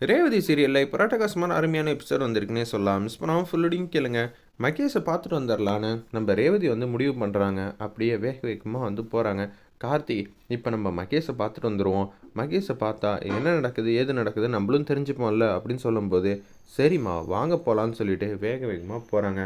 ரேவதி சீரியலில் இப்போ ராட்டகாசமான அருமையான எபிசோட் வந்திருக்குன்னே சொல்லலாம். மிஸ் பண்ணாமல் ஃபுல்லடியும் கேளுங்க. மகேஷை பார்த்துட்டு வந்துடலான்னு நம்ம ரேவதி வந்து முடிவு பண்ணுறாங்க அப்படியே வேக வேகமாக வந்து போகிறாங்க கார்த்தி இப்போ நம்ம மகேஷை பார்த்துட்டு வந்துடுவோம் மகேஷை பார்த்தா என்ன நடக்குது ஏது நடக்குது நம்மளும் தெரிஞ்சுப்போம்ல அப்படின்னு சொல்லும்போது சரிம்மா வாங்க போகலான்னு சொல்லிட்டு வேக வேகமாக போகிறாங்க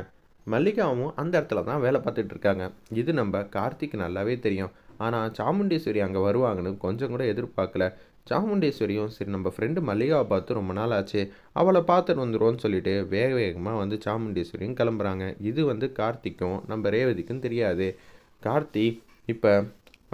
மல்லிகாவும் அந்த இடத்துல தான் வேலை பார்த்துட்டு இருக்காங்க. இது நம்ம கார்த்திக்கு நல்லாவே தெரியும். ஆனால் சாமுண்டீஸ்வரி அங்கே வருவாங்கன்னு கொஞ்சம் கூட எதிர்பார்க்கல. சாமுண்டேஸ்வரியும் சரி நம்ம ஃப்ரெண்டு மல்லிகாவை பார்த்து ரொம்ப நாள் ஆச்சு அவளை பார்த்துட்டு வந்துடுவோன்னு சொல்லிட்டு வேக வேகமாக வந்து சாமுண்டேஸ்வரியும் கிளம்புறாங்க. இது வந்து கார்த்திக்கும் நம்ம ரேவதிக்கும் தெரியாது. கார்த்தி இப்போ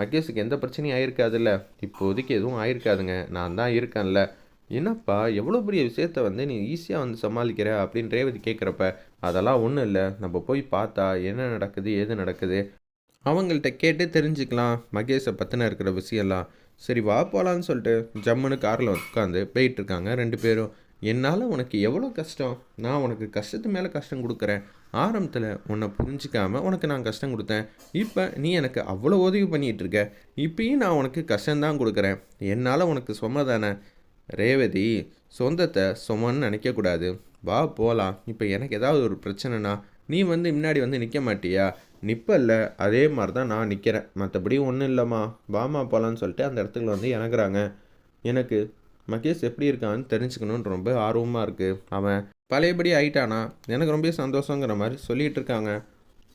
மகேஷுக்கு எந்த பிரச்சனையும் ஆயிருக்காதுல்ல? இப்போதைக்கு எதுவும் ஆயிருக்காதுங்க. நான் தான் இருக்கேன்ல. என்னப்பா எவ்வளோ பெரிய விஷயத்த வந்து நீ ஈஸியாக வந்து சமாளிக்கிற அப்படின்னு ரேவதி கேட்குறப்ப அதெல்லாம் ஒன்றும் இல்லை. நம்ம போய் பார்த்தா என்ன நடக்குது ஏது நடக்குது? அவங்கள்ட்ட கேட்டு தெரிஞ்சுக்கலாம் மகேஷை பற்றின இருக்கிற விஷயம்லாம். சரி வா போகலான்னு சொல்லிட்டு ஜம்முன்னு காரில் உட்காந்து போயிட்டு இருக்காங்க ரெண்டு பேரும். என்னால் உனக்கு எவ்வளோ கஷ்டம்? நான் உனக்கு கஷ்டத்து மேலே கஷ்டம் கொடுக்குறேன். ஆரம்பத்தில் உன்னை புரிஞ்சிக்காம உனக்கு நான் கஷ்டம் கொடுத்தேன். இப்போ நீ எனக்கு அவ்வளோ உதவி பண்ணிகிட்டு இருக்க. இப்பயும் நான் உனக்கு கஷ்டம்தான் கொடுக்குறேன். என்னால் உனக்கு சும தானே? ரேவதி சொந்தத்தை சுமன்னு நினைக்கக்கூடாது வா போகலாம் இப்போ எனக்கு ஏதாவது ஒரு பிரச்சனைனா நீ வந்து முன்னாடி வந்து நிற்க மாட்டியா? நிற்பல்ல அதே மாதிரி தான் நான் நிற்கிறேன் மற்றபடி ஒன்றும் இல்லைம்மா. வாமா போகலான்னு சொல்லிட்டு அந்த இடத்துல வந்து இறங்குறாங்க. எனக்கு மகேஷ் எப்படி இருக்கான்னு தெரிஞ்சுக்கணுன்னு ரொம்ப ஆர்வமாக இருக்குது அவன் பழையபடி ஆயிட்டானா? எனக்கு ரொம்ப சந்தோஷங்கிற மாதிரி சொல்லிகிட்டு இருக்காங்க.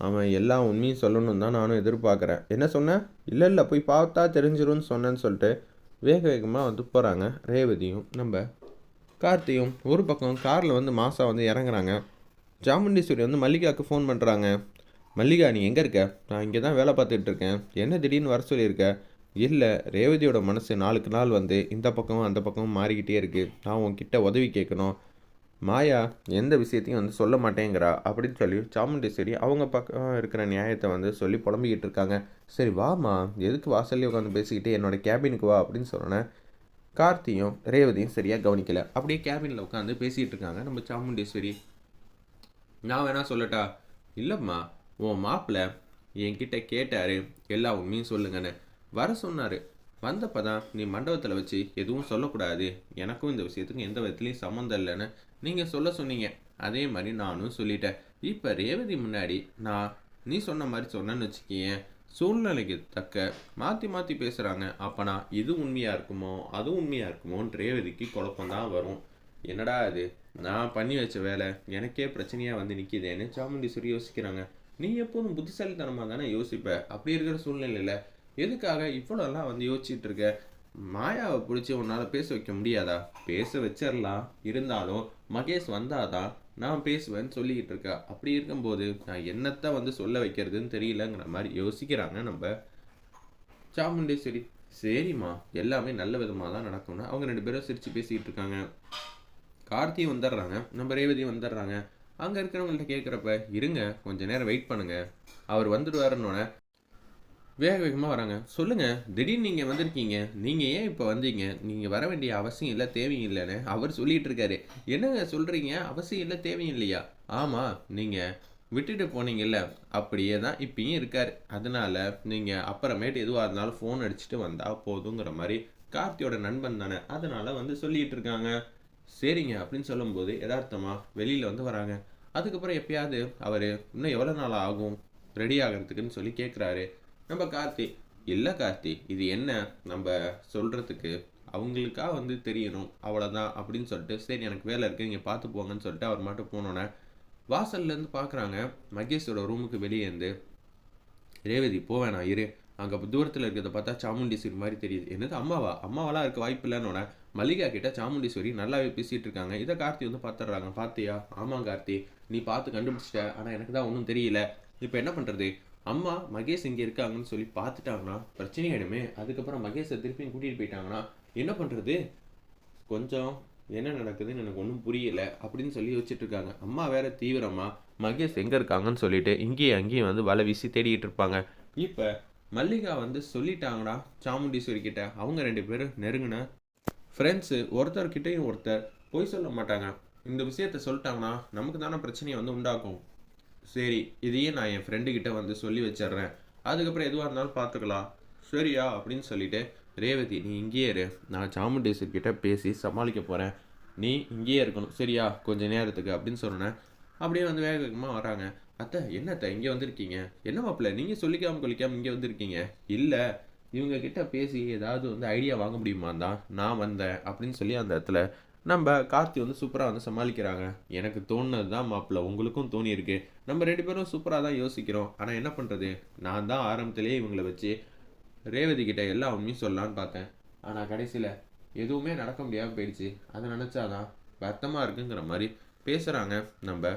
அவன் எல்லா உண்மையும் சொல்லணும் தான் நானும் எதிர்பார்க்குறேன். என்ன சொன்னேன் இல்லை இல்லை போய் பார்த்தா தெரிஞ்சிரும்னு சொன்னேன்னு சொல்லிட்டு வேக வேகமாக வந்து போகிறாங்க ரேவதியும் நம்ம கார்த்தியும். ஒரு பக்கம் காரில் வந்து மாசா வந்து இறங்குறாங்க. சாமுண்டீஸ்வரி வந்து மல்லிகாவுக்கு ஃபோன் பண்ணுறாங்க மல்லிகா நீ எங்கே இருக்க? நான் இங்கே தான் வேலை பார்த்துட்டு இருக்கேன். என்ன திடீர்னு வர சொல்லியிருக்க? இல்லை ரேவதியோட மனசு நாளுக்கு நாள் வந்து இந்த பக்கமும் அந்த பக்கமும் மாறிக்கிட்டே இருக்குது நான் உன்கிட்ட உதவி கேட்கணும். மாயா எந்த விஷயத்தையும் வந்து சொல்ல மாட்டேங்கிறா அப்படின்னு சொல்லி சாமுண்டேஸ்வரி அவங்க பக்கம் இருக்கிற நியாயத்தை வந்து சொல்லி புலம்பிக்கிட்டு இருக்காங்க. சரி வாமா எதுக்கு வாசல்லே உட்காந்து பேசிக்கிட்டு என்னோட கேபினுக்கு வா அப்படின்னு சொன்னேன் கார்த்தியும் ரேவதியும் சரியாக கவனிக்கலை. அப்படியே கேபினில் உட்காந்து பேசிகிட்டு இருக்காங்க நம்ம சாமுண்டேஸ்வரி. நான் வேணா சொல்லட்டா? இல்லைம்மா. உன் மாப்பிள்ளை என்கிட்ட கேட்டாரு எல்லா உண்மையும் சொல்லுங்கன்னு. வர சொன்னார். வந்தப்போ தான் நீ மண்டபத்தில் வச்சு எதுவும் சொல்லக்கூடாது. எனக்கும் இந்த விஷயத்துக்கும் எந்த விதத்துலையும் சம்மந்தம் இல்லைன்னு நீங்கள் சொல்ல சொன்னீங்க. அதே மாதிரி நானும் சொல்லிட்டேன். இப்போ ரேவதி முன்னாடி நான் நீ சொன்ன மாதிரி சொன்னேன்னு வச்சுக்கேன் சூழ்நிலைக்கு தக்க மாற்றி மாற்றி பேசுகிறாங்க அப்போனா இது உண்மையாக இருக்குமோ அது உண்மையாக இருக்குமோன்னு ரேவதிக்கு குழப்பம் தான் வரும். என்னடா அது நான் பண்ணி வச்ச வேலை எனக்கே பிரச்சனையாக வந்து நிற்கிதேன்னு சாமுண்டீஸ்வரி யோசிக்கிறாங்க. நீ எப்போதும் புத்திசாலித்தனமாக தானே யோசிப்ப? அப்படி இருக்கிற சூழ்நிலையில் எதுக்காக இவ்வளோலாம் வந்து யோசிச்சுட்டு இருக்க? மாயாவை பிடிச்சி உன்னால் பேச வைக்க முடியாதா? பேச வச்சிடலாம் இருந்தாலும் மகேஷ் வந்தாதான் நான் பேசுவேன்னு சொல்லிக்கிட்டு இருக்கா. அப்படி இருக்கும்போது நான் என்னத்தை வந்து சொல்ல வைக்கிறதுன்னு தெரியலங்கிற மாதிரி யோசிக்கிறாங்க நம்ம சாமுண்டேஸ்வரி. சரிம்மா எல்லாமே நல்ல விதமாக தான் நடக்கும்னு அவங்க ரெண்டு பேரும் சிரித்து பேசிக்கிட்டு இருக்காங்க. கார்த்தியும் வந்துடுறாங்க. நம்ம ரேவதியும் வந்துடுறாங்க. அங்கே இருக்கிறவங்கள்ட்ட கேட்குறப்ப இருங்க கொஞ்ச நேரம் வெயிட் பண்ணுங்க. அவர் வந்துடுவாருன்னொன்னே வேக வேகமாக வராங்க. சொல்லுங்கள் திடீர்னு நீங்கள் வந்திருக்கீங்க. நீங்கள் ஏன் இப்போ வந்தீங்க? நீங்கள் வர வேண்டிய அவசியம் இல்லை தேவையில்லைன்னு அவர் சொல்லிட்டு இருக்காரு என்னங்க சொல்கிறீங்க அவசியம் இல்லை தேவையும் இல்லையா ஆமாம் நீங்கள் விட்டுட்டு போனீங்கல்ல அப்படியே தான் இப்பயும் இருக்கார். அதனால நீங்கள் அப்புறமேட்டு எதுவாக இருந்தாலும் ஃபோன் அடிச்சுட்டு வந்தால் போதுங்கிற மாதிரி கார்த்தியோட நண்பன் தானே அதனால் வந்து சொல்லிகிட்டு இருக்காங்க சரிங்க அப்படின்னு சொல்லும்போது யதார்த்தமாக வெளியில் வந்து வராங்க. அதுக்கப்புறம் எப்பயாவது அவர் இன்னும் எவ்வளோ நாள் ஆகும்? ரெடி ஆகிறதுக்குன்னு சொல்லி கேட்குறாரு நம்ம கார்த்தி இல்லை கார்த்தி இது என்ன? நம்ம சொல்கிறதுக்கு அவங்களுக்கா வந்து தெரியணும். அவ்வளோதான் அப்படின்னு சொல்லிட்டு சரி எனக்கு வேலை இருக்குது நீங்கள் பார்த்து போங்கன்னு சொல்லிட்டு அவர் மட்டும் போனோன்னே வாசல்லேருந்து பார்க்குறாங்க மகேஷோட ரூமுக்கு வெளியே இருந்து ரேவதி போவேணா இரு. அங்கே தூரத்தில் இருக்கிறத பார்த்தா சாமுண்டீஸ்வரி மாதிரி தெரியுது. என்னது அம்மாவா? அம்மாவெல்லாம் இருக்க வாய்ப்பு இல்லைன்னு மல்லிகா கிட்ட சாமுண்டீஸ்வரி நல்லாவே பேசிகிட்டு இருக்காங்க. இதை கார்த்தி வந்து பார்த்துட்றாங்க பார்த்தியா ஆமாம் கார்த்தி. நீ பார்த்து கண்டுபிடிச்சிட்ட. ஆனால் எனக்கு தான் ஒன்றும் தெரியல. இப்போ என்ன பண்ணுறது அம்மா மகேஷ் இங்கே இருக்காங்கன்னு சொல்லி பார்த்துட்டாங்கன்னா பிரச்சனையாயிடுமே அதுக்கப்புறம் மகேஷை திருப்பியும் கூட்டிகிட்டு போயிட்டாங்கன்னா என்ன பண்ணுறது கொஞ்சம் என்ன நடக்குதுன்னு எனக்கு ஒன்றும் புரியல அப்படின்னு சொல்லி வச்சுட்டு இருக்காங்க. அம்மா வேற தீவிரமாக மகேஷ் எங்கே இருக்காங்கன்னு சொல்லிட்டு இங்கேயும் அங்கேயும் வந்து வலை வீசி தேடிக்கிட்டு இருப்பாங்க. இப்போ மல்லிகா வந்து சொல்லிட்டாங்கடா சாமுண்டீஸ்வரி கிட்ட. அவங்க ரெண்டு பேரும் நெருங்கின ஃப்ரெண்ட்ஸு ஒருத்தர்கிட்டையும் ஒருத்தர் பொய் சொல்ல மாட்டாங்க. இந்த விஷயத்த சொல்லிட்டாங்கன்னா நமக்கு தானே பிரச்சனையை வந்து உண்டாக்கும். சரி இதையே நான் என் ஃப்ரெண்டுக்கிட்ட வந்து சொல்லி வச்சிடுறேன். அதுக்கப்புறம் எதுவாக இருந்தாலும் பார்த்துக்கலாம். சரியா? அப்படின்னு சொல்லிட்டு ரேவதி நீ இங்கேயே இரு. நான் சாமுண்டேஸ்வரி கிட்ட பேசி சமாளிக்க போகிறேன் நீ இங்கேயே இருக்கணும். சரியா? கொஞ்ச நேரத்துக்கு அப்படின்னு சொன்னேன் அப்படியே வந்து வேக வேகமாக வராங்க. அத்தை என்ன இங்கே வந்திருக்கீங்க? என்ன மாப்பிள்ள நீங்கள் சொல்லிக்காம கொல்லிக்காம இங்கே வந்திருக்கீங்க? இல்லை இவங்க கிட்ட பேசி ஏதாவது வந்து ஐடியா வாங்க முடியுமா தான் நான் வந்தேன் அப்படின்னு சொல்லி அந்த இடத்துல நம்ம கார்த்தி வந்து சூப்பராக வந்து சமாளிக்கிறாங்க. எனக்கு தோணுனது தான் மாப்பிள்ள உங்களுக்கும் தோணியிருக்கு. நம்ம ரெண்டு பேரும் சூப்பராக தான் யோசிக்கிறோம். ஆனால் என்ன பண்ணுறது நான் தான் ஆரம்பத்திலேயே இவங்களை வச்சு ரேவதி கிட்ட எல்லா உண்மையும் சொல்லலான்னு பார்த்தேன். ஆனால் கடைசியில் எதுவுமே நடக்க முடியாமல் போயிடுச்சு. அதை நினச்சாதான் வருத்தமாக இருக்குங்கிற மாதிரி பேசுகிறாங்க நம்ம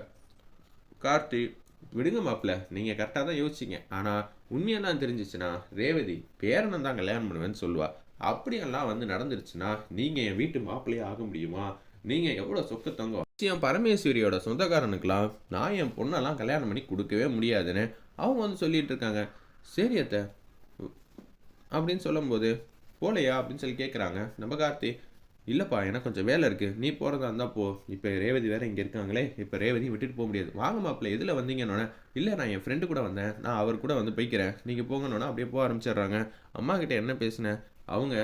கார்த்தி. விடுங்க மாப்பிள்ள நீங்கள் கரெக்டாக தான் யோசிச்சிங்க. ஆனால் உண்மையாக தான் தெரிஞ்சிச்சுன்னா ரேவதி பேரனை தான் கல்யாணம் பண்ணுவேன்னு சொல்லுவா. அப்படியெல்லாம் வந்து நடந்துருச்சுன்னா நீங்கள் என் வீட்டு மாப்பிள்ளையே ஆக முடியுமா? நீங்கள் எவ்வளோ சொக்கு தங்கம் என் பரமேஸ்வரியோட சொந்தக்காரனுக்கெல்லாம் நான் என் பொண்ணெல்லாம் கல்யாணம் பண்ணி கொடுக்கவே முடியாதுன்னு அவங்க வந்து சொல்லிட்டு இருக்காங்க. சரி அத்தை அப்படின்னு சொல்லும்போது போலையா அப்படின்னு சொல்லி கேட்குறாங்க நம்ம கார்த்தி இல்லைப்பா எனக்கு கொஞ்சம் வேலை இருக்குது நீ போகிறதா இருந்தால் போ. இப்போ ரேவதி வேறு இங்கே இருக்காங்களே. இப்போ ரேவதி விட்டுட்டு போக முடியாது. வாங்க மாப்பிள்ள எதில் வந்தீங்கன்னொன்னே. இல்லை நான் என் ஃப்ரெண்டு கூட வந்தேன். நான் அவர் கூட வந்து போய்க்கிறேன். நீங்கள் போங்கன்னொன்னே அப்படியே போக ஆரம்பிச்சிடுறாங்க. அம்மா கிட்ட என்ன பேசினேன் அவங்க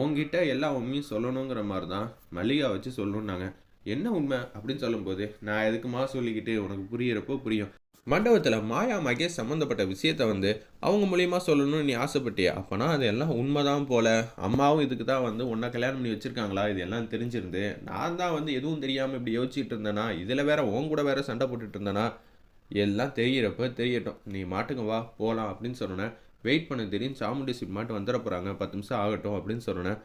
உங்ககிட்ட எல்லா உண்மையும் சொல்லணுங்கிற மாதிரி தான் மல்லிகா வச்சு சொல்லணுன்னாங்க என்ன உண்மை? அப்படின்னு சொல்லும்போது நான் எதுக்குமா சொல்லிக்கிட்டு உனக்கு புரியறப்போ புரியும். மண்டபத்தில் மாயா மகேஷ் சம்மந்தப்பட்ட விஷயத்த வந்து அவங்க மூலியமாக சொல்லணும்னு நீ ஆசைப்பட்டியா? அப்போனா அது எல்லாம் உண்மைதான் போல. அம்மாவும் இதுக்கு தான் வந்து உன்னை கல்யாணம் பண்ணி வச்சிருக்காங்களா? இது எல்லாம் தெரிஞ்சிருந்து. நான் தான் வந்து எதுவும் தெரியாமல் இப்படி யோசிச்சுட்டு இருந்தேனா? இதில் வேற உன் கூட வேற சண்டை போட்டுட்டு இருந்தேனா? எல்லாம் தெரியிறப்ப தெரியட்டும். நீ மாட்டுங்க வா போகலாம் அப்படின்னு சொன்னேன் வெயிட் பண்ண தெரியும் சாமுண்டி சீட் மாட்டு வந்துட போகிறாங்க பத்து நிமிஷம் ஆகட்டும் அப்படின்னு சொன்னேன்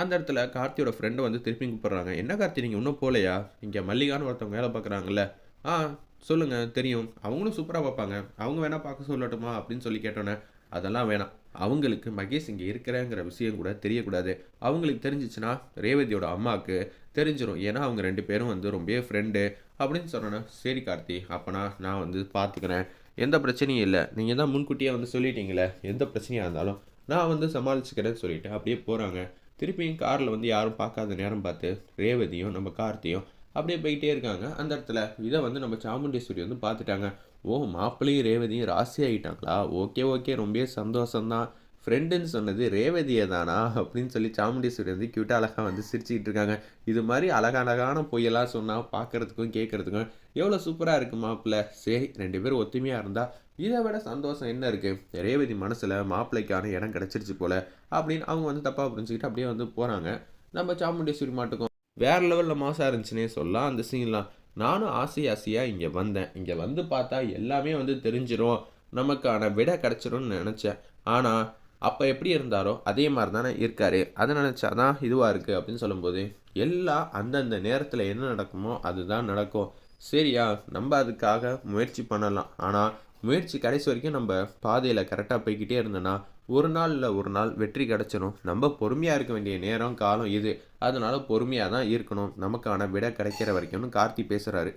அந்த இடத்துல கார்த்தியோட ஃப்ரெண்டு வந்து திருப்பி கூப்பிட்றாங்க. என்ன கார்த்தி நீங்கள் இன்னும் போகலையா இங்கே மல்லிகான்னு ஒருத்தவங்க வேலை பார்க்குறாங்கல்ல ஆ சொல்லுங்கள் தெரியும். அவங்களும் சூப்பராக பார்ப்பாங்க. அவங்க வேணால் பார்க்க சொல்லட்டுமா? அப்படின்னு சொல்லி கேட்டோன்னே அதெல்லாம் வேணாம். அவங்களுக்கு மகேஷ் இங்கே இருக்கிறேங்கிற விஷயம் கூட தெரியக்கூடாது. அவங்களுக்கு தெரிஞ்சிச்சுன்னா ரேவதியோட அம்மாவுக்கு தெரிஞ்சிடும் ஏன்னா அவங்க ரெண்டு பேரும் வந்து ரொம்பவே ஃப்ரெண்டு அப்படின்னு சொன்னோன்னே சரி கார்த்தி. அப்போனா நான் வந்து பார்த்துக்கிறேன். எந்த பிரச்சனையும் இல்லை. நீங்கள் தான் முன்கூட்டியே வந்து சொல்லிட்டீங்களே. எந்த பிரச்சனையாக இருந்தாலும் நான் வந்து சமாளிச்சுக்கிறேன்னு சொல்லிட்டு அப்படியே போகிறாங்க திருப்பியும் காரில் வந்து யாரும் பார்க்காத நேரம் பார்த்து ரேவதியும் நம்ம கார்த்தியும் அப்படியே போயிட்டே இருக்காங்க. அந்த இடத்துல இதை வந்து நம்ம சாமுண்டேஸ்வரி வந்து பார்த்துட்டாங்க. ஓ மாப்பிள்ளையும் ரேவதியும் ராசி ஆகிட்டாங்களா ஓகே ஓகே ரொம்ப சந்தோஷம்தான். ஃப்ரெண்டுன்னு சொன்னது ரேவதியை தானா? அப்படின்னு சொல்லி சாமுண்டீஸ்வரி வந்து க்யூட்டாக அழகாக வந்து சிரிச்சுக்கிட்டு இருக்காங்க. இது மாதிரி அழகழகான பொய்யெல்லாம் சொன்னால் பார்க்குறதுக்கும் கேட்குறதுக்கும் எவ்வளோ சூப்பராக இருக்கு மாப்பிள்ள. சரி ரெண்டு பேரும் ஒத்துமையாக இருந்தால் இதை விட சந்தோஷம் என்ன இருக்குது ரேவதி மனசில் மாப்பிள்ளைக்கான இடம் கிடச்சிருச்சு போல் அப்படின்னு அவங்க வந்து தப்பாக புரிஞ்சுக்கிட்டு அப்படியே வந்து போகிறாங்க நம்ம சாமுண்டீஸ்வரி மாட்டுக்கும் வேறு லெவலில் மாசாக இருந்துச்சுன்னே சொல்லலாம். அந்த சீன்லாம் நானும் ஆசை ஆசையாக இங்கே வந்தேன். இங்கே வந்து பார்த்தா எல்லாமே வந்து தெரிஞ்சிடும் நமக்கான விடை கிடச்சிரும்னு நினச்சேன். ஆனால் அப்போ எப்படி இருந்தாரோ அதே மாதிரி தானே இருக்கார். அதை நினச்சாதான் இதுவாக இருக்குது அப்படின்னு சொல்லும்போது எல்லாம் அந்தந்த நேரத்தில் என்ன நடக்குமோ அதுதான் நடக்கும். சரியா நம்ம அதுக்காக முயற்சி பண்ணலாம். ஆனால் முயற்சி கடைசி வரைக்கும் நம்ம பாதையில் கரெக்டாக போய்கிட்டே இருந்தோன்னா ஒரு நாள் இல்லை ஒரு நாள் வெற்றி கிடச்சிரும். நம்ம பொறுமையாக இருக்க வேண்டிய நேரம் காலம் இது. அதனால பொறுமையாக தான் இருக்கணும். நமக்கான விட கிடைக்கிற வரைக்கும்னு கார்த்தி பேசுகிறாரு